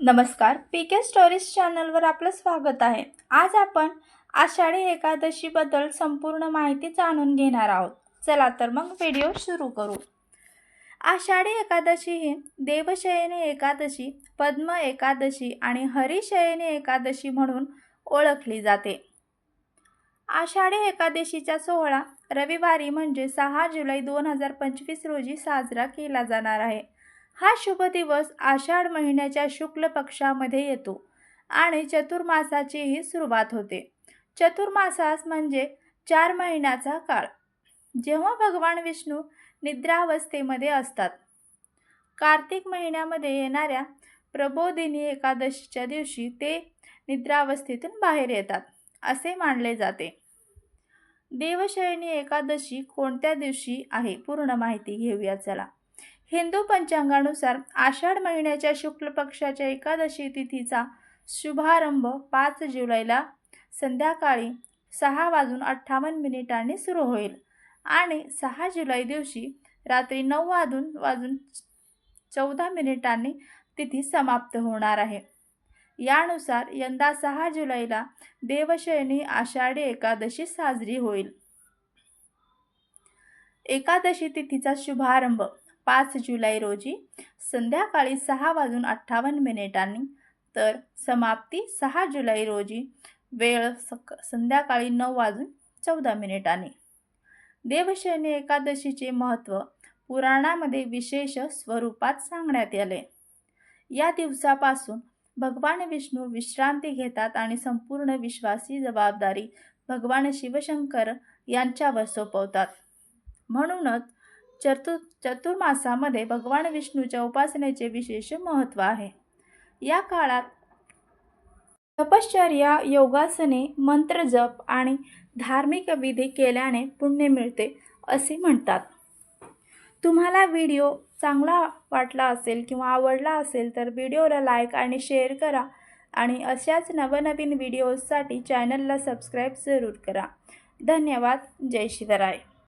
नमस्कार. पी के स्टोरीज चॅनलवर आपलं स्वागत आहे. आज आपण आषाढी एकादशीबद्दल संपूर्ण माहिती जाणून घेणार आहोत. चला तर मग व्हिडिओ सुरू करू. आषाढी एकादशी ही देवशयनी एकादशी पद्म एकादशी आणि हरिशयनी एकादशी म्हणून ओळखली जाते. आषाढी एकादशीचा सोहळा रविवारी म्हणजे सहा जुलै दोन हजार पंचवीस रोजी साजरा केला जाणार आहे. हा शुभ दिवस आषाढ महिन्याच्या शुक्ल पक्षामध्ये येतो आणि चतुर्मासाचीही सुरुवात होते. चतुर्मासास म्हणजे चार महिन्याचा काळ. जेव्हा भगवान विष्णू निद्रावस्थेमध्ये असतात. कार्तिक महिन्यामध्ये येणाऱ्या प्रबोधिनी एकादशीच्या दिवशी ते निद्रावस्थेतून बाहेर येतात असे मानले जाते. देवशयनी एकादशी कोणत्या दिवशी आहे? पूर्ण माहिती घेऊया चला. हिंदू पंचांगानुसार आषाढ महिन्याच्या शुक्ल पक्षाच्या एकादशी तिथीचा शुभारंभ पाच जुलैला संध्याकाळी सहा वाजून अठ्ठावन्न मिनिटांनी सुरू होईल आणि सहा जुलै दिवशी रात्री नऊ वाजून वाजून चौदा मिनिटांनी तिथी समाप्त होणार आहे. यानुसार यंदा सहा जुलैला देवशयनी आषाढी एकादशी साजरी होईल. एकादशी तिथीचा शुभारंभ पाच जुलै रोजी संध्याकाळी सहा वाजून अठ्ठावन्न मिनिटांनी तर समाप्ती सहा जुलै रोजी वेळ सक संध्याकाळी नऊ वाजून चौदा मिनिटांनी. देवशयनी एकादशीचे महत्त्व पुराणामध्ये विशेष स्वरूपात सांगण्यात आले. या दिवसापासून भगवान विष्णू विश्रांती घेतात आणि संपूर्ण विश्वासी जबाबदारी भगवान शिवशंकर यांच्यावर सोपवतात. म्हणूनच चतुर चतुर्मासामध्ये भगवान विष्णूच्या उपासनेचे विशेष महत्त्व आहे. या काळात तपश्चर्या योगासने मंत्रजप आणि धार्मिक विधी केल्याने पुण्य मिळते असे म्हणतात. तुम्हाला व्हिडिओ चांगला वाटला असेल किंवा आवडला असेल तर व्हिडिओला लाईक आणि शेअर करा आणि अशाच नवनवीन व्हिडिओजसाठी चॅनलला सबस्क्राईब जरूर करा. धन्यवाद. जय शिवराय.